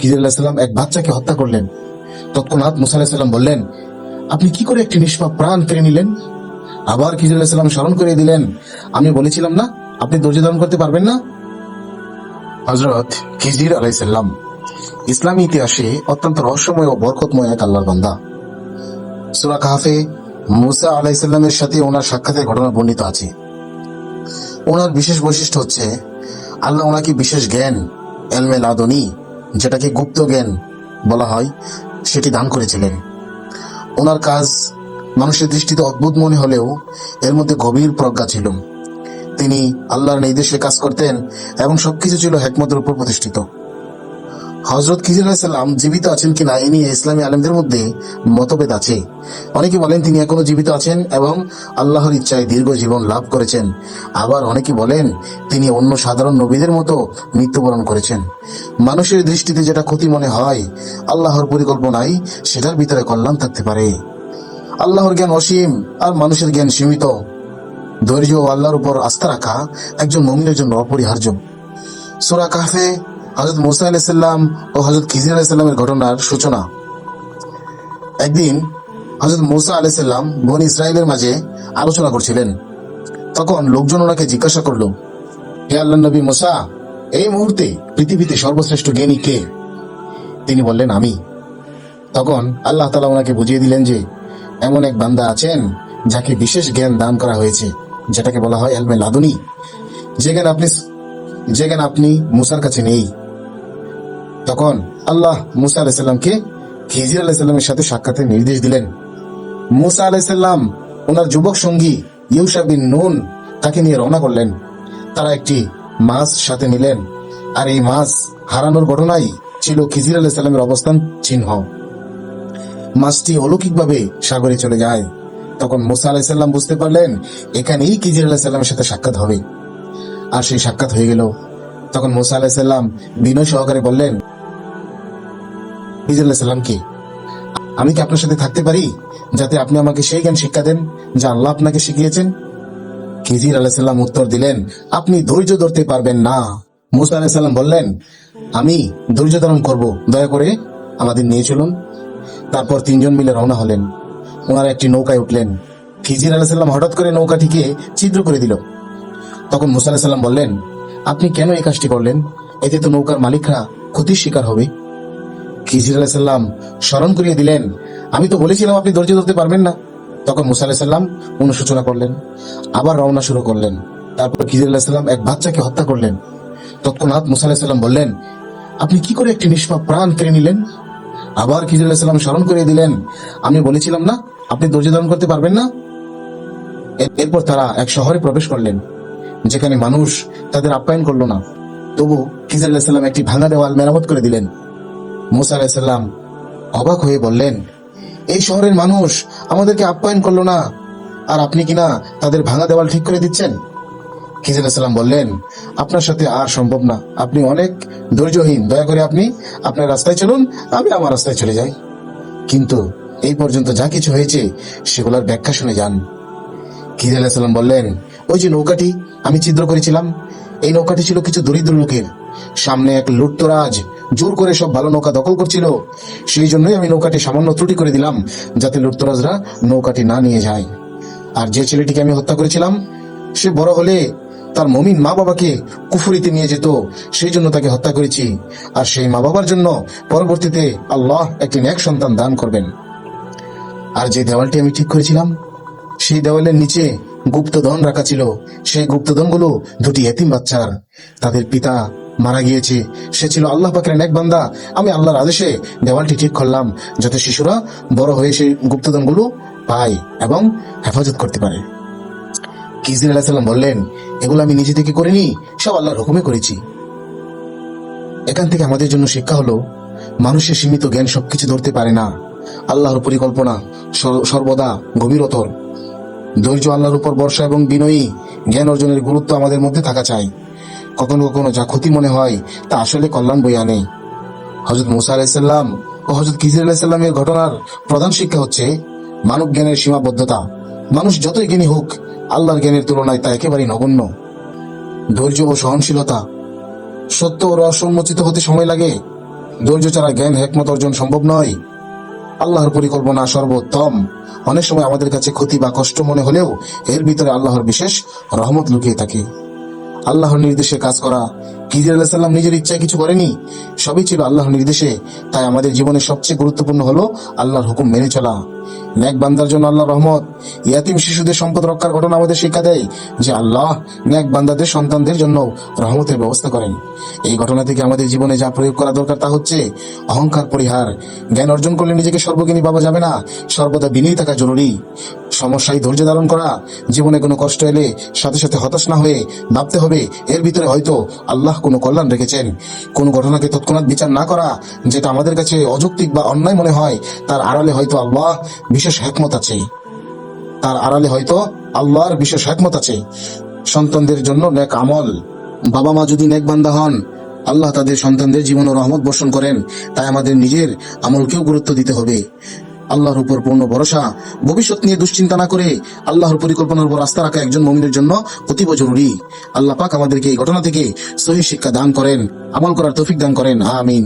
খিজির আলাহিসাল্লাম এক বাচ্চাকে হত্যা করলেন। তৎক্ষণাৎ মুসা আলাহিসাল্লাম বললেন, আপনি কি করে একটি নিষ্পাপ প্রাণ কেড়ে নিলেন? আবার খিজির আলাহিসাল্লাম স্মরণ করে দিলেন, আমি বলেছিলাম না, আপনি ধৈর্য ধারণ করতে পারবেন না? হজরত খিজির আলাইসাল্লাম ইসলামী ইতিহাসে অত্যন্ত রহস্যময় ও বরকতময় এক আল্লাহর বান্দা। সুরা কাহাফে মুসা আলাইসাল্লামের সাথে ওনার সাক্ষাতের ঘটনা বর্ণিত আছে। ওনার বিশেষ বৈশিষ্ট্য হচ্ছে, আল্লাহ ওনাকে বিশেষ জ্ঞান, এলমে লাদনি যেটাকে গুপ্ত জ্ঞান বলা হয়, সেটি দান করেছিলেন। ওনার কাজ মানুষের দৃষ্টিতে অদ্ভুত মনে হলেও এর মধ্যে গভীর প্রজ্ঞা ছিল। তিনি আল্লাহর নির্দেশে কাজ করতেন এবং সবকিছু ছিল হেকমতের উপর প্রতিষ্ঠিত। হজরত খিজির আলাহিসাল্লাম জীবিত আছেন কিনা, এ নিয়ে ইসলামী আলেমদের মধ্যে মতভেদ আছে। অনেকে বলেন তিনি এখনও জীবিত আছেন এবং আল্লাহর ইচ্ছায় দীর্ঘ জীবন লাভ করেছেন। আবার অনেকে বলেন তিনি অন্য সাধারণ নবীদের মতো মৃত্যুবরণ করেছেন। মানুষের দৃষ্টিতে যেটা ক্ষতি মনে হয়, আল্লাহর পরিকল্পনায় সেটার ভিতরে কল্যাণ থাকতে পারে। আল্লাহর জ্ঞান অসীম আর মানুষের জ্ঞান সীমিত। ধৈর্য ও আল্লাহর উপর আস্থা রাখা একজন মমিনের জন্য অপরিহার্য। সোরা কাফে হজরত মুসা আলাইসাল্লাম ও হজরত খিজির আলাইসাল্লামের ঘটনার সূচনা। একদিন হজরত মুসা আলাইসাল্লাম বন ইসরায়েলের মাঝে আলোচনা করছিলেন। তখন লোকজন ওনাকে জিজ্ঞাসা করল, হে আল্লাহ নবী মুসা, এই মুহূর্তে পৃথিবীতে সর্বশ্রেষ্ঠ জ্ঞানী কে? তিনি বললেন, আমি। তখন আল্লাহ তালা ওনাকে বুঝিয়ে দিলেন যে, এমন এক বান্দা আছেন যাকে বিশেষ জ্ঞান দান করা হয়েছে, যেটাকে বলা হয় এলমে লাদুনি। যে জ্ঞান আপনি যে জ্ঞান আপনি মুসার কাছে নেই। তখন আল্লাহ মুসা আলাইসাল্লামকে খিজির আলাইসাল্লামের সাথে সাক্ষাতের নির্দেশ দিলেন। মুসা আলাইসাল্লাম ওনার যুবক সঙ্গী ইউসা বিন নুন তাকে নিয়ে রওনা করলেন। তারা একটি মাছ সাথে নিলেন। আর এই মাছ হারানোর ঘটনাই ছিল খিজির আলাইসাল্লামের অবস্থান চিহ্ন। মাছটি অলৌকিকভাবে সাগরে চলে যায়। তখন মুসা আলাইসাল্লাম বুঝতে পারলেন, এখানেই কিজির আলাহিসাল্লামের সাথে সাক্ষাৎ হবে। আর সেই সাক্ষাৎ হয়ে গেল। তখন মুসা আলাহিসাল্লাম বিনয় সহকারে বললেন আলাহিসাল্লামকে আমি কি আপনার সাথে থাকতে পারি? যাতে আপনি আমাকে সেই জ্ঞান শিক্ষা দেন যা আল্লাহ আপনাকে শিখিয়েছেন? খিজির আলাহিসাল্লাম উত্তর দিলেন, আপনি ধৈর্য ধরতে পারবেন না। মুসা আলাহিসাল্লাম বললেন, আমি ধৈর্য ধারণ করব, দয়া করে আমাদের নিয়ে চলুন। তারপর তিনজন মিলে রওনা হলেন। ওনারা একটি নৌকায় উঠলেন। খিজির আলাহিসাল্লাম হঠাৎ করে নৌকাটিকে ছিদ্র করে দিল। তখন মুসা আলাহিসাল্লাম বললেন, আপনি কেন এই কাজটি করলেন? এতে তো নৌকার মালিকরা ক্ষতির শিকার হবে। খিজির স্মরণ করিয়ে দিলেন? আমি তো বলেছিলাম, আপনি ধৈর্য ধরতে পারবেন না। তখন মুসা আলাহিসাল্লাম অনুশোচনা করলেন, আবার রওনা শুরু করলেন। তারপর খিজির আলাহিসাল্লাম এক বাচ্চাকে হত্যা করলেন। তৎক্ষণাৎ মুসা আলাহিসাল্লাম বললেন, আপনি কি করে একটি নিষ্পাপ প্রাণ কেড়ে নিলেন? আবার খিজির আলাহিসাল্লাম স্মরণ করিয়ে দিলেন, আমি বলেছিলাম না, আপনি ধৈর্য ধারণ করতে পারবেন না? এর- এরপর তারা এক শহরে প্রবেশ করলেন, যেখানে মানুষ তাদের আপ্যায়ন করল না। তবু খিজির আলাহিসাল্লাম একটি ভাঙা দেওয়াল মেরামত করে দিলেন। মুসা আলাহিসাল্লাম অবাক হয়ে বললেন, এই শহরের মানুষ আমাদেরকে আপ্যায়ন করল না। আর আপনি কিনা তাদের ভাঙা দেওয়াল ঠিক করে দিচ্ছেন? খিজির আলাহিসাল্লাম বললেন, আপনার সাথে আর সম্ভব না। আপনি অনেক ধৈর্যহীন। দয়া করে আপনি আপনার রাস্তায় চলুন, আমি আমার রাস্তায় চলে যাই। কিন্তু এই পর্যন্ত যা কিছু হয়েছে সেগুলোর ব্যাখ্যা শুনে যান। খিজির আলাহিসাল্লাম বললেন, ওই যে নৌকাটি, আমি ছিদ্র করেছিলাম। এই নৌকাটি ছিল কিছু দরিদ্র লোকের। সামনে এক লুট্তরাজ জোর করে সব ভালো নৌকা দখল করছিল। সেই জন্যই আমি নৌকাটি সামান্য ত্রুটি করে দিলাম, যাতে লুট্তরাজরা নৌকাটি না নিয়ে যায়। আর যে ছেলেটিকে আমি হত্যা করেছিলাম, সে বড় হলে তার মমিন মা বাবাকে কুফুরিতে নিয়ে যেত, সেই জন্য তাকে হত্যা করেছি। আর সেই মা বাবার জন্য পরবর্তীতে আল্লাহ একটি ন্যাক সন্তান দান করবেন। আর যে দেওয়ালটি আমি ঠিক করেছিলাম, সেই দেওয়ালের নিচে গুপ্তধন রাখা ছিল। সেই গুপ্তধনগুলো দুটি এতিম বাচ্চার। তাদের পিতা মারা গিয়েছে। সে ছিল আল্লাহ পাকের এক বান্দা। আমি আল্লাহর আদেশে দেওয়ালটি ঠিক করলাম, যাতে শিশুরা বড় হয়ে সেই গুপ্তধনগুলো পায় এবং হেফাজত করতে পারে। কিজির আলাহিসাল্লাম বললেন, এগুলো আমি নিজে থেকে করিনি, সব আল্লাহর হুকুমে করেছি। এখান থেকে আমাদের জন্য শিক্ষা হলো, মানুষের সীমিত জ্ঞান সবকিছু ধরতে পারে না। আল্লাহর পরিকল্পনা সর- সর্বদা গভীরতর। ধৈর্য আল্লাহর উপর বর্ষা এবং বিনয়ী জ্ঞান অর্জনের গুরুত্ব আমাদের মধ্যে থাকা চাই। কখনো কখনো যা ক্ষতি মনে হয় তা আসলে কল্যাণ বই আনে। হজরত মুসা আলাইসাল্লাম ও হজরত খিজির আলাইসাল্লামের ঘটনার প্রধান শিক্ষা হচ্ছে মানব জ্ঞানের সীমাবদ্ধতা। মানুষ যতই জ্ঞানী হোক, আল্লাহর জ্ঞানের তুলনায় তা একেবারেই নগণ্য। ধৈর্য ও সহনশীলতা। সত্য ও রহস্য হতে সময় লাগে। ধৈর্য ছাড়া জ্ঞান হেকমত অর্জন সম্ভব নয়। আল্লাহর পরিকল্পনা সর্বোত্তম। অনেক সময় আমাদের কাছে ক্ষতি বা কষ্ট মনে হলেও এর ভিতরে আল্লাহর বিশেষ রহমত লুকিয়ে থাকে। আল্লাহর নির্দেশে কাজ করা। কিজির আলাহ সাল্লাম নিজের ইচ্ছায় কিছু করেনি। সবই ছিল আল্লাহর নির্দেশে। তাই আমাদের জীবনের সবচেয়ে গুরুত্বপূর্ণ হলো আল্লাহর হুকুম মেনে চলা। ন্যাক বান্দার জন্য আল্লাহ রহমত। ইয়াতিম শিশুদের সম্পদ রক্ষার ঘটনা আমাদের শিক্ষা দেয় যে আল্লাহ ন্যাক বান্দাদের সন্তানদের জন্য রহমতের ব্যবস্থা করেন। এই ঘটনা থেকে আমাদের জীবনে যা প্রয়োগ করা দরকার তা হচ্ছে অহংকার, পরিহার। জ্ঞান অর্জন করলে নিজেকে সর্বজ্ঞানী ভাবা যাবে না। সর্বদা বিনয়ী থাকা জরুরি। সমস্যায় ধৈর্য ধারণ করা, জীবনে কোনো কষ্ট এলে সাথে সাথে হতাশ না হয়ে ভাবতে হবে, এর ভিতরে হয়তো আল্লাহ কোনো কল্যাণ রেখেছেন। কোন ঘটনাকে তৎক্ষণাৎ বিচার না করা, যেটা আমাদের কাছে অযৌক্তিক বা অন্যায় মনে হয়, তার আড়ালে হয়তো আল্লাহ বিশেষ হেকমত আছে। তার আড়ালে হয়তো আল্লাহর বিশেষ হেকমত আছে। সন্তানদের জন্য নেক আমল। বাবা মা যদি নেক বান্দা হন, আল্লাহ তাদের সন্তানদের জীবন রহমত বর্ষণ করেন, তাই আমাদের নিজের আমলকেও গুরুত্ব দিতে হবে। আল্লাহর উপর পূর্ণ ভরসা, ভবিষ্যৎ নিয়ে দুশ্চিন্তা না করে আল্লাহর পরিকল্পনার উপর আস্থা রাখা একজন মমিনের জন্য অতীব জরুরি। আল্লাহ পাক আমাদেরকে এই ঘটনা থেকে সহি শিক্ষা দান করেন, আমল করার তৌফিক দান করেন, আমিন।